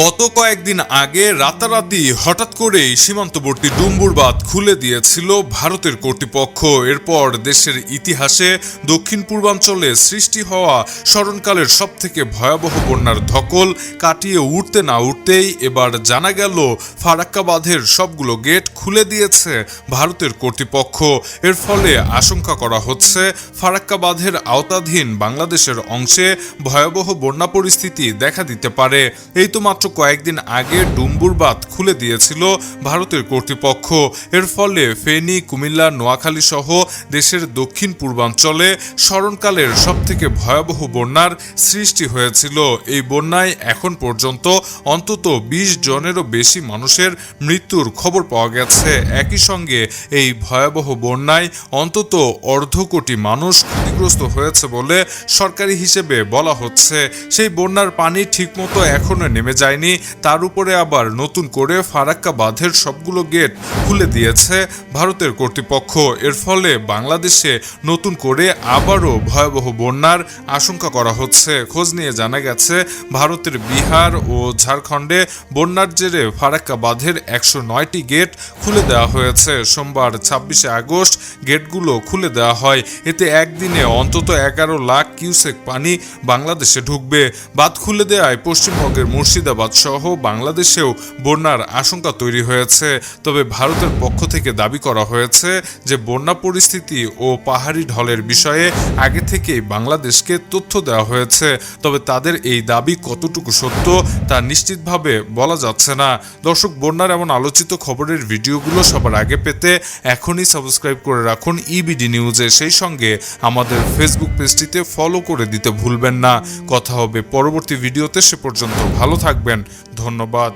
গত কয়েকদিন আগে রাতারাতি হঠাৎ করেই সীমান্তবর্তী ডুম্বুর বাঁধ খুলে দিয়েছিল ভারতের কর্তৃপক্ষ। এরপর দেশের ইতিহাসে দক্ষিণ পূর্বাঞ্চলে সৃষ্টি হওয়া স্মরণকালের সবথেকে ভয়াবহ বন্যার ধকল কাটিয়ে উঠতে না উঠতেই এবার জানা গেল ফারাক্কা বাঁধের সবগুলো গেট খুলে দিয়েছে ভারতের কর্তৃপক্ষ। এর ফলে আশঙ্কা করা হচ্ছে ফারাক্কা বাঁধের আওতাধীন বাংলাদেশের অংশে ভয়াবহ বন্যা পরিস্থিতি দেখা দিতে পারে। এই তো মাত্র কয়েকদিন আগে ডুম্বুর বাঁধ খুলে দিয়েছিল ভারতের কর্তৃপক্ষ। এর ফলে ফেনী, কুমিল্লা, নোয়াখালী সহ দেশের দক্ষিণ পূর্বাঞ্চলে স্মরণকালের সবথেকে ভয়াবহ বন্যার সৃষ্টি হয়েছিল। এই বন্যায় এখন পর্যন্ত অন্তত বিশ জনেরও বেশি মানুষের মৃত্যুর খবর পাওয়া গেছে। একই সঙ্গে এই ভয়াবহ বন্যায় অন্তত অর্ধ কোটি মানুষ ক্ষতিগ্রস্ত হয়েছে বলে সরকারি হিসেবে বলা হচ্ছে। সেই বন্যার পানি ঠিকমতো এখনও নেমে যায়নি তার উপরে আবার নতুন করে ফারাক্কা বাঁধের সবগুলো গেট খুলে দিয়েছে ভারতের কর্তৃপক্ষ। এর ফলে বাংলাদেশে নতুন করে আবারও ভয়াবহ বন্যার আশঙ্কা করা হচ্ছে। খোঁজ নিয়ে জানা গেছে, ভারতের বিহার ও ঝাড়খণ্ডে বন্যার জেরে ফারাক্কা বাঁধের একশো নয়টি গেট খুলে দেওয়া হয়েছে। সোমবার ছাব্বিশে আগস্ট গেটগুলো খুলে দেওয়া হয়। এতে একদিনে অন্তত এগারো লাখ কিউসেক পানি বাংলাদেশে ঢুকবে। বাঁধ খুলে দেওয়ায় পশ্চিমবঙ্গের মুর্শিদাবাদ সহ বাংলাদেশেও বন্যার আশঙ্কা তৈরি হয়েছে। তবে ভারতের পক্ষ থেকে দাবি করা হয়েছে যে, বন্যা পরিস্থিতি ও পাহাড়ি ঢলের বিষয়ে আগে থেকেই বাংলাদেশকে তথ্য দেওয়া হয়েছে। তবে তাদের এই দাবি কতটুকু সত্য তা নিশ্চিতভাবে বলা যাচ্ছে না। দর্শক, বন্যার এমন আলোচিত খবরের ভিডিওগুলো সবার আগে পেতে এখনই সাবস্ক্রাইব করে রাখুন ইবিডি নিউজে সেই সঙ্গে আমাদের ফেসবুক পেজটিতে ফলো করে দিতে ভুলবেন না। কথা হবে পরবর্তী ভিডিওতে, সে পর্যন্ত ভালো থাকবেন। ধন্যবাদ।